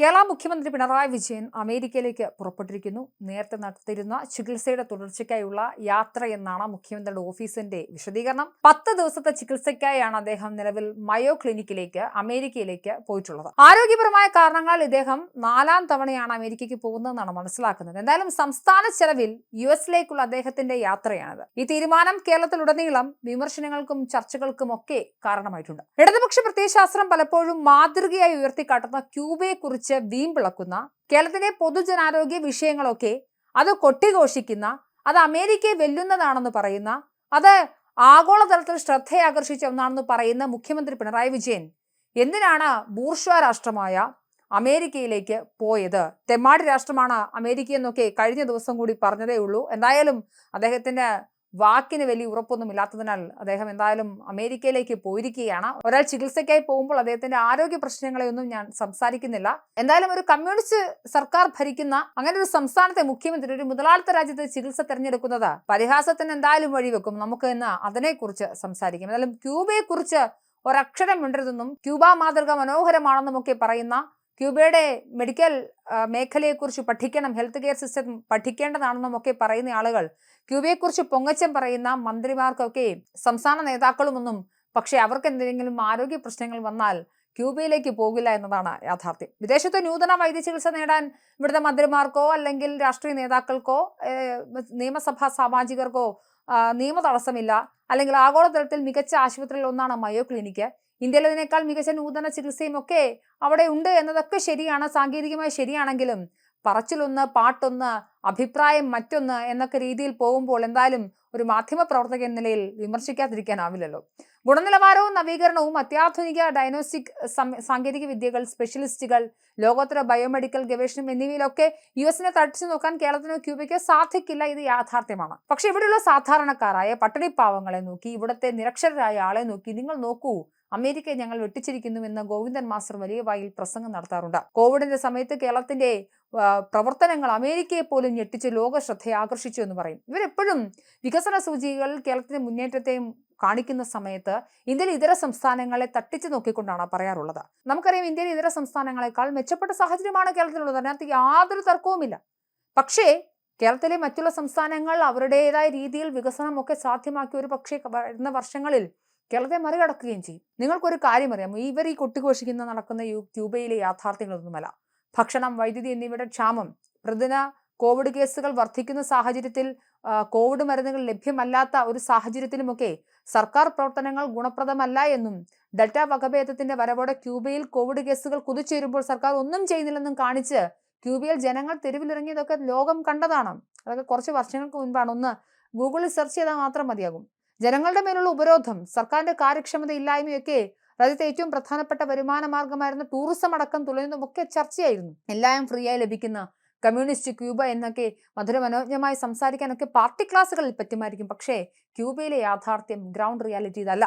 കേരള മുഖ്യമന്ത്രി പിണറായി വിജയൻ അമേരിക്കയിലേക്ക് പുറപ്പെട്ടിരിക്കുന്നു. നേരത്തെ നടത്തിയിരുന്ന ചികിത്സയുടെ തുടർച്ചയ്ക്കായുള്ള യാത്ര എന്നാണ് മുഖ്യമന്ത്രിയുടെ ഓഫീസിന്റെ വിശദീകരണം. പത്ത് ദിവസത്തെ ചികിത്സയ്ക്കായാണ് അദ്ദേഹം നിലവിൽ മയോ ക്ലിനിക്കിലേക്ക് അമേരിക്കയിലേക്ക് പോയിട്ടുള്ളത്. ആരോഗ്യപരമായ കാരണങ്ങളാൽ ഇദ്ദേഹം നാലാം തവണയാണ് അമേരിക്കയ്ക്ക് പോകുന്നതെന്നാണ് മനസ്സിലാക്കുന്നത്. എന്തായാലും സംസ്ഥാന ചെലവിൽ യു എസിലേക്കുള്ള അദ്ദേഹത്തിന്റെ യാത്രയാണിത്. ഈ തീരുമാനം കേരളത്തിലുടനീളം വിമർശനങ്ങൾക്കും ചർച്ചകൾക്കും ഒക്കെ കാരണമായിട്ടുണ്ട്. ഇടതുപക്ഷ പ്രത്യയശാസ്ത്രം പലപ്പോഴും മാതൃകയായി ഉയർത്തിക്കാട്ടുന്ന ക്യൂബയെ കുറിച്ച് വീമ്പിളക്കുന്ന കേരളത്തിലെ പൊതുജനാരോഗ്യ വിഷയങ്ങളൊക്കെ അത് കൊട്ടിഘോഷിക്കുന്ന അത് അമേരിക്കയെ വെല്ലുന്നതാണെന്ന് പറയുന്ന അത് ആഗോളതലത്തിൽ ശ്രദ്ധയാകർഷിച്ച ഒന്നാണെന്ന് പറയുന്ന മുഖ്യമന്ത്രി പിണറായി വിജയൻ എന്തിനാണ് ബൂർഷ്വ രാഷ്ട്രമായ അമേരിക്കയിലേക്ക് പോയത്? തെമ്മാടി രാഷ്ട്രമാണ് അമേരിക്ക എന്നൊക്കെ കഴിഞ്ഞ ദിവസം കൂടി പറഞ്ഞതേ ഉള്ളൂ. എന്തായാലും അദ്ദേഹത്തിന്റെ വാക്കിന് വലിയ ഉറപ്പൊന്നും ഇല്ലാത്തതിനാൽ അദ്ദേഹം എന്തായാലും അമേരിക്കയിലേക്ക് പോയിരിക്കുകയാണ്. ഒരാൾ ചികിത്സയ്ക്കായി പോകുമ്പോൾ അദ്ദേഹത്തിന്റെ ആരോഗ്യ പ്രശ്നങ്ങളെയൊന്നും ഞാൻ സംസാരിക്കുന്നില്ല. എന്തായാലും ഒരു കമ്മ്യൂണിസ്റ്റ് സർക്കാർ ഭരിക്കുന്ന അങ്ങനെ ഒരു സംസ്ഥാനത്തെ മുഖ്യമന്ത്രി ഒരു മുതലാളിത്ത രാജ്യത്തെ ചികിത്സ തിരഞ്ഞെടുക്കുന്നത് പരിഹാസത്തിന് എന്തായാലും വഴിവെക്കും. നമുക്ക് ഇന്ന് അതിനെക്കുറിച്ച് സംസാരിക്കും. എന്തായാലും ക്യൂബയെക്കുറിച്ച് ഒരക്ഷരം മിണ്ടരുതെന്നും ക്യൂബ മാതൃക മനോഹരമാണെന്നും ഒക്കെ പറയുന്ന ക്യൂബയുടെ മെഡിക്കൽ മേഖലയെക്കുറിച്ച് പഠിക്കണം ഹെൽത്ത് കെയർ സിസ്റ്റം പഠിക്കേണ്ടതാണെന്നും ഒക്കെ പറയുന്ന ആളുകൾ ക്യൂബയെക്കുറിച്ച് പൊങ്ങച്ചം പറയുന്ന മന്ത്രിമാർക്കൊക്കെ സംസ്ഥാന നേതാക്കളുമൊന്നും പക്ഷേ അവർക്ക് എന്തെങ്കിലും ആരോഗ്യ പ്രശ്നങ്ങൾ വന്നാൽ ക്യൂബയിലേക്ക് പോകില്ല എന്നതാണ് യാഥാർത്ഥ്യം. വിദേശത്ത് നൂതന വൈദ്യചികിത്സ നേടാൻ ഇവിടുത്തെ മന്ത്രിമാർക്കോ അല്ലെങ്കിൽ രാഷ്ട്രീയ നേതാക്കൾക്കോ നിയമസഭാ സാമാജികർക്കോ നിയമ തടസ്സമില്ല. അല്ലെങ്കിൽ ആഗോളതലത്തിൽ മികച്ച ആശുപത്രിയിൽ ഒന്നാണ് മയോ ക്ലിനിക്ക്. ഇന്ത്യയിലതിനേക്കാൾ മികച്ച നൂതന ചികിത്സയും ഒക്കെ അവിടെ ഉണ്ട് എന്നതൊക്കെ ശരിയാണ് സാങ്കേതികമായി ശരിയാണെങ്കിലും പറച്ചിലൊന്ന് പാട്ടൊന്ന് അഭിപ്രായം മറ്റൊന്ന് എന്നൊക്കെ രീതിയിൽ പോകുമ്പോൾ എന്തായാലും ഒരു മാധ്യമ പ്രവർത്തക എന്ന നിലയിൽ വിമർശിക്കാതിരിക്കാനാവില്ലല്ലോ. ഗുണനിലവാരവും നവീകരണവും അത്യാധുനിക ഡയഗ്നോസ്റ്റിക് സാങ്കേതിക വിദ്യകൾ സ്പെഷ്യലിസ്റ്റുകൾ ലോകോത്തര ബയോമെഡിക്കൽ ഗവേഷണം എന്നിവയിലൊക്കെ യു എസിനെ തടിച്ചു നോക്കാൻ കേരളത്തിനോ ക്യൂബയ്ക്കോ സാധിക്കില്ല ഇത് യാഥാർത്ഥ്യമാണ്. പക്ഷെ ഇവിടെയുള്ള സാധാരണക്കാരായ പട്ടിണിപ്പാവങ്ങളെ നോക്കി ഇവിടുത്തെ നിരക്ഷരരായ ആളെ നോക്കി നിങ്ങൾ നോക്കൂ അമേരിക്കയെ ഞങ്ങൾ വെട്ടിച്ചിരിക്കുന്നുവെന്ന് ഗോവിന്ദൻ മാസ്റ്റർ വലിയ വായിൽ പ്രസംഗം നടത്താറുണ്ട്. കോവിഡിന്റെ സമയത്ത് കേരളത്തിന്റെ പ്രവർത്തനങ്ങൾ അമേരിക്കയെ പോലും ഞെട്ടിച്ച് ലോക ശ്രദ്ധയെ ആകർഷിച്ചു എന്ന് പറയും. ഇവരെപ്പോഴും വികസന സൂചികകൾ കേരളത്തിന്റെ മുന്നേറ്റത്തെയും കാണിക്കുന്ന സമയത്ത് ഇന്ത്യയിലെ ഇതര സംസ്ഥാനങ്ങളെ തട്ടിച്ചു നോക്കിക്കൊണ്ടാണ് പറയാറുള്ളത്. നമുക്കറിയാം ഇന്ത്യയിലെ ഇതര സംസ്ഥാനങ്ങളെക്കാൾ മെച്ചപ്പെട്ട സാഹചര്യമാണ് കേരളത്തിലുള്ളത്. അതിനകത്ത് യാതൊരു തർക്കവുമില്ല. പക്ഷേ കേരളത്തിലെ മറ്റുള്ള സംസ്ഥാനങ്ങൾ അവരുടേതായ രീതിയിൽ വികസനമൊക്കെ സാധ്യമാക്കി ഒരു പക്ഷേ വരുന്ന വർഷങ്ങളിൽ കേരളത്തെ മറികടക്കുകയും ചെയ്യും. നിങ്ങൾക്കൊരു കാര്യം അറിയാം ഇവർ ഈ കൊട്ടിഘോഷിക്കുന്ന നടക്കുന്ന ക്യൂബയിലെ യാഥാർത്ഥ്യങ്ങളൊന്നുമല്ല. ഭക്ഷണം വൈദ്യുതി എന്നിവയുടെ ക്ഷാമം പ്രതിദിന കോവിഡ് കേസുകൾ വർദ്ധിക്കുന്ന സാഹചര്യത്തിൽ കോവിഡ് മരുന്നുകൾ ലഭ്യമല്ലാത്ത ഒരു സാഹചര്യത്തിലുമൊക്കെ സർക്കാർ പ്രവർത്തനങ്ങൾ ഗുണപ്രദമല്ല എന്നും ഡെൽറ്റ വകഭേദത്തിന്റെ വരവോടെ ക്യൂബയിൽ കോവിഡ് കേസുകൾ കുതിച്ചുയരുമ്പോൾ സർക്കാർ ഒന്നും ചെയ്യുന്നില്ലെന്നും കാണിച്ച് ക്യൂബയിൽ ജനങ്ങൾ തെരുവിലിറങ്ങിയതൊക്കെ ലോകം കണ്ടതാണ്. അതൊക്കെ കുറച്ച് വർഷങ്ങൾക്ക് മുൻപാണ്. ഒന്ന് ഗൂഗിളിൽ സെർച്ച് ചെയ്താൽ മാത്രം മതിയാകും. ജനങ്ങളുടെ മേലുള്ള ഉപരോധം സർക്കാരിന്റെ കാര്യക്ഷമത ഇല്ലായ്മയൊക്കെ രാജ്യത്തെ ഏറ്റവും പ്രധാനപ്പെട്ട വരുമാന മാർഗമായിരുന്ന ടൂറിസം അടക്കം തുളയുന്നതുമൊക്കെ ചർച്ചയായിരുന്നു. എല്ലാം ഫ്രീ ആയി ലഭിക്കുന്ന കമ്മ്യൂണിസ്റ്റ് ക്യൂബ എന്നൊക്കെ മധുരമനോജ്ഞമായി സംസാരിക്കാനൊക്കെ പാർട്ടി ക്ലാസ്സുകളിൽ പറ്റുമായിരിക്കും. പക്ഷേ ക്യൂബയിലെ യാഥാർത്ഥ്യം ഗ്രൗണ്ട് റിയാലിറ്റി ഇതല്ല.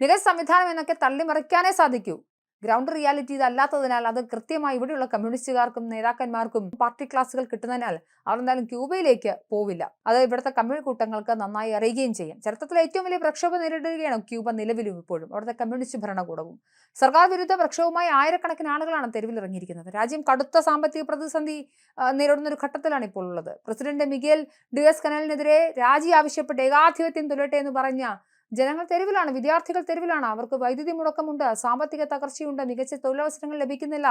മികച്ച സംവിധാനം എന്നൊക്കെ തള്ളിമറിക്കാനേ സാധിക്കൂ. ഗ്രൗണ്ട് റിയാലിറ്റി ഇതല്ലാത്തതിനാൽ അത് കൃത്യമായി ഇവിടെയുള്ള കമ്മ്യൂണിസ്റ്റുകാർക്കും നേതാക്കന്മാർക്കും പാർട്ടി ക്ലാസുകൾ കിട്ടുന്നതിനാൽ അവർ എന്തായാലും ക്യൂബയിലേക്ക് പോവില്ല. അത് ഇവിടുത്തെ കമ്മ്യൂണി കൂട്ടങ്ങൾക്ക് നന്നായി അറിയുകയും ചെയ്യും. ചരിത്രത്തിലെ ഏറ്റവും വലിയ പ്രക്ഷോഭം നേരിടുകയാണ് ക്യൂബ നിലവിലും ഇപ്പോഴും. അവിടുത്തെ കമ്മ്യൂണിസ്റ്റ് ഭരണകൂടവും. സർക്കാർ വിരുദ്ധ പ്രക്ഷോഭമായി ആയിരക്കണക്കിന് ആളുകളാണ് തെരുവിലിറങ്ങിയിരിക്കുന്നത് രാജ്യം കടുത്ത സാമ്പത്തിക പ്രതിസന്ധി നേരിടുന്ന ഒരു ഘട്ടത്തിലാണ് ഇപ്പോൾ ഉള്ളത്. പ്രസിഡന്റ് മിഗേൽ ഡിയസ് കനലിനെതിരെ രാജി ആവശ്യപ്പെട്ട് ഏകാധിപത്യം തുലട്ടെ എന്ന് പറഞ്ഞ ജനങ്ങൾ തെരുവിലാണ് വിദ്യാർത്ഥികൾ തെരുവിലാണ്. അവർക്ക് വൈദ്യുതി മുടക്കമുണ്ട് സാമ്പത്തിക തകർച്ചയുണ്ട് മികച്ച തൊഴിലവസരങ്ങൾ ലഭിക്കുന്നില്ല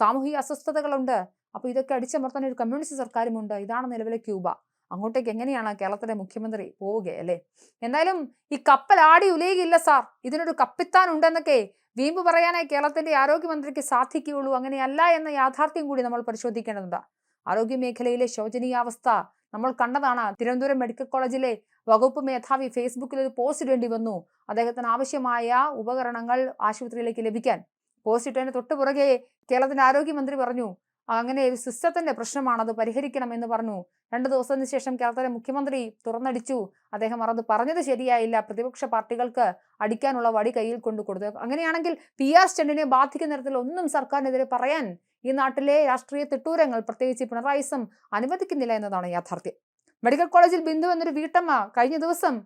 സാമൂഹിക അസ്വസ്ഥതകളുണ്ട്. അപ്പോൾ ഇതൊക്കെ അടിച്ചമർത്താൻ ഒരു കമ്മ്യൂണിസ്റ്റ് സർക്കാരുമുണ്ട്. ഇതാണ് നിലവിലെ ക്യൂബ. അങ്ങോട്ടേക്ക് എങ്ങനെയാണ് കേരളത്തിലെ മുഖ്യമന്ത്രി പോവുക അല്ലെ? എന്തായാലും ഈ കപ്പൽ ആടി ഉലയുകയില്ല സാർ. ഇതിനൊരു കപ്പിത്താൻ ഉണ്ടെന്നൊക്കെ വീമ്പ് പറയാനായി കേരളത്തിന്റെ ആരോഗ്യമന്ത്രിക്ക് സാധിക്കുകയുള്ളൂ. അങ്ങനെയല്ല എന്ന യാഥാർത്ഥ്യം കൂടി നമ്മൾ പരിശോധിക്കേണ്ടതുണ്ട്. ആരോഗ്യ മേഖലയിലെ ശോചനീയാവസ്ഥ നമ്മൾ കണ്ടതാണ് തിരുവനന്തപുരം മെഡിക്കൽ കോളേജിലെ വകുപ്പ് മേധാവി ഫേസ്ബുക്കിൽ ഒരു പോസ്റ്റ് ഇടേണ്ടി വന്നു. അദ്ദേഹത്തിന് ആവശ്യമായ ഉപകരണങ്ങൾ ആശുപത്രിയിലേക്ക് ലഭിക്കാൻ. പോസ്റ്റ് ഇട്ടതിന് തൊട്ടു പുറകെ കേരളത്തിന്റെ ആരോഗ്യമന്ത്രി പറഞ്ഞു അങ്ങനെ ഒരു സിസ്റ്റത്തിന്റെ പ്രശ്നമാണ് അത് പരിഹരിക്കണം എന്ന് പറഞ്ഞു. രണ്ടു ദിവസത്തിന് ശേഷം കേരളത്തിലെ മുഖ്യമന്ത്രി തുറന്നടിച്ചു. അദ്ദേഹം അത് പറഞ്ഞത് ശരിയായില്ല. പ്രതിപക്ഷ പാർട്ടികൾക്ക് അടിക്കാനുള്ള വടി കയ്യിൽ കൊണ്ടു കൊടുത്തു. അങ്ങനെയാണെങ്കിൽ പി ആർ സ്റ്റണ്ടിനെ ബാധിക്കുന്ന തരത്തിൽ ഒന്നും സർക്കാരിനെതിരെ പറയാൻ ഈ നാട്ടിലെ രാഷ്ട്രീയ തിട്ടൂരങ്ങൾ പ്രത്യേകിച്ച് പിണറായിസം അനുവദിക്കുന്നില്ല എന്നതാണ് യാഥാർത്ഥ്യം. മെഡിക്കൽ കോളേജിൽ ബിന്ദു എന്നൊരു വീട്ടമ്മ കഴിഞ്ഞ ദിവസം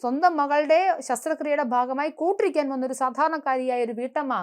സ്വന്തം മകളുടെ ശസ്ത്രക്രിയയുടെ ഭാഗമായി കൂട്ടിരിക്കാൻ വന്നൊരു സാധാരണക്കാരിയായ ഒരു വീട്ടമ്മ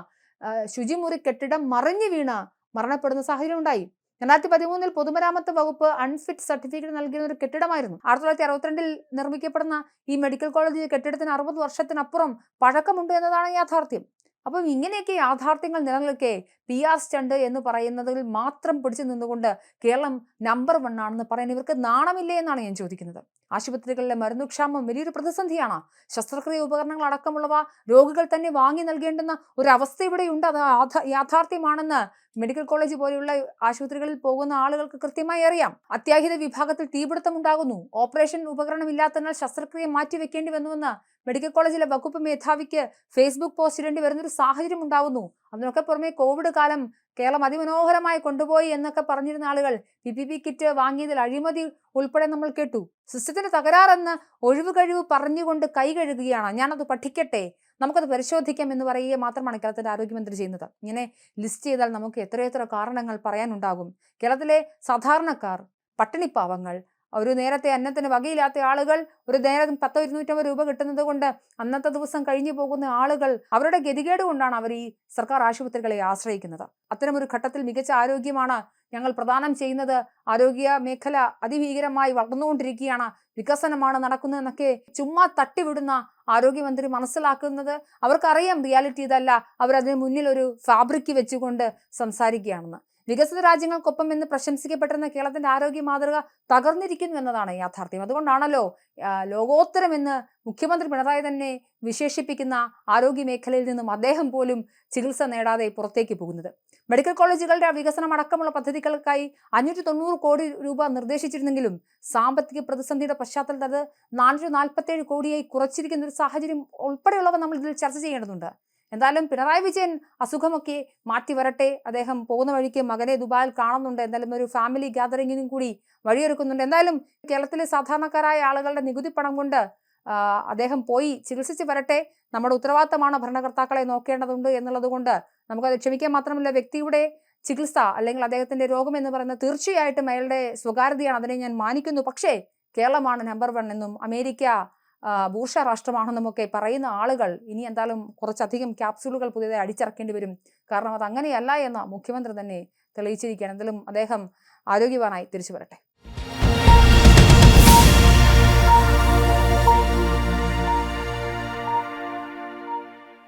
ശുചിമുറി കെട്ടിടം മറിഞ്ഞു വീണ മരണപ്പെടുന്ന സാഹചര്യം ഉണ്ടായി. രണ്ടായിരത്തി പതിമൂന്നിൽ പൊതുമരാമത്ത് വകുപ്പ് അൺഫിറ്റ് സർട്ടിഫിക്കറ്റ് നൽകിയിരുന്ന ഒരു കെട്ടിടമായിരുന്നു. ആയിരത്തി തൊള്ളായിരത്തി അറുപത്തിരണ്ടിൽ നിർമ്മിക്കപ്പെടുന്ന ഈ മെഡിക്കൽ കോളേജ് കെട്ടിടത്തിന് അറുപത് വർഷത്തിനപ്പുറം പഴക്കമുണ്ട് എന്നതാണ് യാഥാർത്ഥ്യം. അപ്പം ഇങ്ങനെയൊക്കെ യാഥാർത്ഥ്യങ്ങൾ നിലനിൽക്കെ പി ആർ സ്റ്റണ്ട് എന്ന് പറയുന്നതിൽ മാത്രം പിടിച്ചു നിന്നുകൊണ്ട് കേരളം നമ്പർ വൺ ആണെന്ന് പറയാൻ ഇവർക്ക് നാണമില്ലേ എന്നാണ് ഞാൻ ചോദിക്കുന്നത്. ആശുപത്രികളിലെ മരുന്നുക്ഷാമം വലിയൊരു പ്രതിസന്ധിയാണ്. ശസ്ത്രക്രിയ ഉപകരണങ്ങൾ അടക്കമുള്ളവ രോഗികൾ തന്നെ വാങ്ങി നൽകേണ്ടുന്ന ഒരു അവസ്ഥ ഇവിടെയുണ്ട്. അത് യാഥാർത്ഥ്യമാണെന്ന് മെഡിക്കൽ കോളേജ് പോലെയുള്ള ആശുപത്രികളിൽ പോകുന്ന ആളുകൾക്ക് കൃത്യമായി അറിയാം. അത്യാഹിത വിഭാഗത്തിൽ തീപിടുത്തം ഉണ്ടാകുന്നു ഓപ്പറേഷൻ ഉപകരണം ഇല്ലാത്തതിനാൽ ശസ്ത്രക്രിയ മാറ്റിവെക്കേണ്ടി വന്നുവെന്ന് മെഡിക്കൽ കോളേജിലെ വകുപ്പ് മേധാവിക്ക് ഫേസ്ബുക്ക് പോസ്റ്റ് ഇടേണ്ടി വരുന്നൊരു സാഹചര്യം ഉണ്ടാവുന്നു. അതിനൊക്കെ പുറമെ കോവിഡ് കാലം കേരളം അതിമനോഹരമായി കൊണ്ടുപോയി എന്നൊക്കെ പറഞ്ഞിരുന്ന ആളുകൾ പി പി പി കിറ്റ് വാങ്ങിയതിൽ അഴിമതി ഉൾപ്പെടെ നമ്മൾ കേട്ടു. സിസ്റ്റത്തിന്റെ തകരാറെന്ന് ഒഴിവ് കഴിവ് പറഞ്ഞുകൊണ്ട് കൈ കഴുകുകയാണ്. ഞാനത് പഠിക്കട്ടെ നമുക്കത് പരിശോധിക്കാം എന്ന് പറയുക മാത്രമാണ് കേരളത്തിന്റെ ആരോഗ്യമന്ത്രി ചെയ്യുന്നത്. ഇങ്ങനെ ലിസ്റ്റ് ചെയ്താൽ നമുക്ക് എത്രയെത്ര കാരണങ്ങൾ പറയാനുണ്ടാകും. കേരളത്തിലെ സാധാരണക്കാർ പട്ടിണിപ്പാവങ്ങൾ ഒരു നേരത്തെ അന്നത്തിന് വകയില്ലാത്ത ആളുകൾ ഒരു നേരം പത്തോ ഇരുന്നൂറ്റമ്പത് രൂപ കിട്ടുന്നത് കൊണ്ട് അന്നത്തെ ദിവസം കഴിഞ്ഞു പോകുന്ന ആളുകൾ അവരുടെ ഗതികേട് കൊണ്ടാണ് അവർ ഈ സർക്കാർ ആശുപത്രികളെ ആശ്രയിക്കുന്നത്. അത്തരമൊരു ഘട്ടത്തിൽ മികച്ച ആരോഗ്യമാണ് ഞങ്ങൾ പ്രദാനം ചെയ്യുന്നത്. ആരോഗ്യ മേഖല അതിഭീകരമായി വളർന്നുകൊണ്ടിരിക്കുകയാണ്. വികസനമാണ് നടക്കുന്നത് എന്നൊക്കെ ചുമ്മാ തട്ടിവിടുന്ന ആരോഗ്യമന്ത്രി മനസ്സിലാക്കുന്നത് അവർക്കറിയാം റിയാലിറ്റി ഇതല്ല. അവരതിന് മുന്നിൽ ഒരു ഫാബ്രിക് വെച്ചുകൊണ്ട് സംസാരിക്കുകയാണെന്ന്. വികസിത രാജ്യങ്ങൾക്കൊപ്പം എന്ന് പ്രശംസിക്കപ്പെട്ടിരുന്ന കേരളത്തിന്റെ ആരോഗ്യ മാതൃക തകർന്നിരിക്കുന്നു എന്നതാണ് യാഥാർത്ഥ്യം. അതുകൊണ്ടാണല്ലോ ലോകോത്തരം എന്ന് മുഖ്യമന്ത്രി പിണറായി തന്നെ വിശേഷിപ്പിക്കുന്ന ആരോഗ്യ മേഖലയിൽ നിന്നും അദ്ദേഹം പോലും ചികിത്സ നേടാതെ പുറത്തേക്ക് പോകുന്നത്. മെഡിക്കൽ കോളേജുകളുടെ വികസനം അടക്കമുള്ള പദ്ധതികൾക്കായി അഞ്ഞൂറ്റി തൊണ്ണൂറ് കോടി രൂപ നിർദ്ദേശിച്ചിരുന്നെങ്കിലും സാമ്പത്തിക പ്രതിസന്ധിയുടെ പശ്ചാത്തലത്തിൽ അത് നാനൂറ്റി നാൽപ്പത്തേഴ് കോടിയായി കുറച്ചിരിക്കുന്ന ഒരു സാഹചര്യം ഉൾപ്പെടെയുള്ളവ നമ്മൾ ഇതിൽ ചർച്ച ചെയ്യേണ്ടതുണ്ട്. എന്തായാലും പിണറായി വിജയൻ അസുഖമൊക്കെ മാറ്റി വരട്ടെ. അദ്ദേഹം പോകുന്ന വഴിക്ക് മകനെ ദുബായിൽ കാണുന്നുണ്ട്. എന്തായാലും ഒരു ഫാമിലി ഗ്യാതറിങ്ങിനും കൂടി വഴിയൊരുക്കുന്നുണ്ട്. എന്തായാലും കേരളത്തിലെ സാധാരണക്കാരായ ആളുകളുടെ നികുതി പണം കൊണ്ട് അദ്ദേഹം പോയി ചികിത്സിച്ച് വരട്ടെ. നമ്മുടെ ഉത്തരവാദിത്തമാണ് ഭരണകർത്താക്കളെ നോക്കേണ്ടതുണ്ട് എന്നുള്ളത് കൊണ്ട് നമുക്കത് ക്ഷമിക്കാൻ മാത്രമല്ല വ്യക്തിയുടെ ചികിത്സ അല്ലെങ്കിൽ അദ്ദേഹത്തിന്റെ രോഗം എന്ന് പറയുന്നത് തീർച്ചയായിട്ടും അയാളുടെ സ്വകാര്യതയാണ്. അതിനെ ഞാൻ മാനിക്കുന്നു. പക്ഷേ കേരളമാണ് നമ്പർ വൺ എന്നും അമേരിക്ക ഭൂഷ രാഷ്ട്രമാണെന്നുമൊക്കെ പറയുന്ന ആളുകൾ ഇനി എന്തായാലും കുറച്ചധികം ക്യാപ്സ്യൂളുകൾ പുതിയതായി അടിച്ചിറക്കേണ്ടി വരും. കാരണം അത് അങ്ങനെയല്ല എന്ന് മുഖ്യമന്ത്രി തന്നെ തെളിയിച്ചിരിക്കുകയാണ്. എന്തായാലും അദ്ദേഹം ആരോഗ്യവാനായി തിരിച്ചു വരട്ടെ.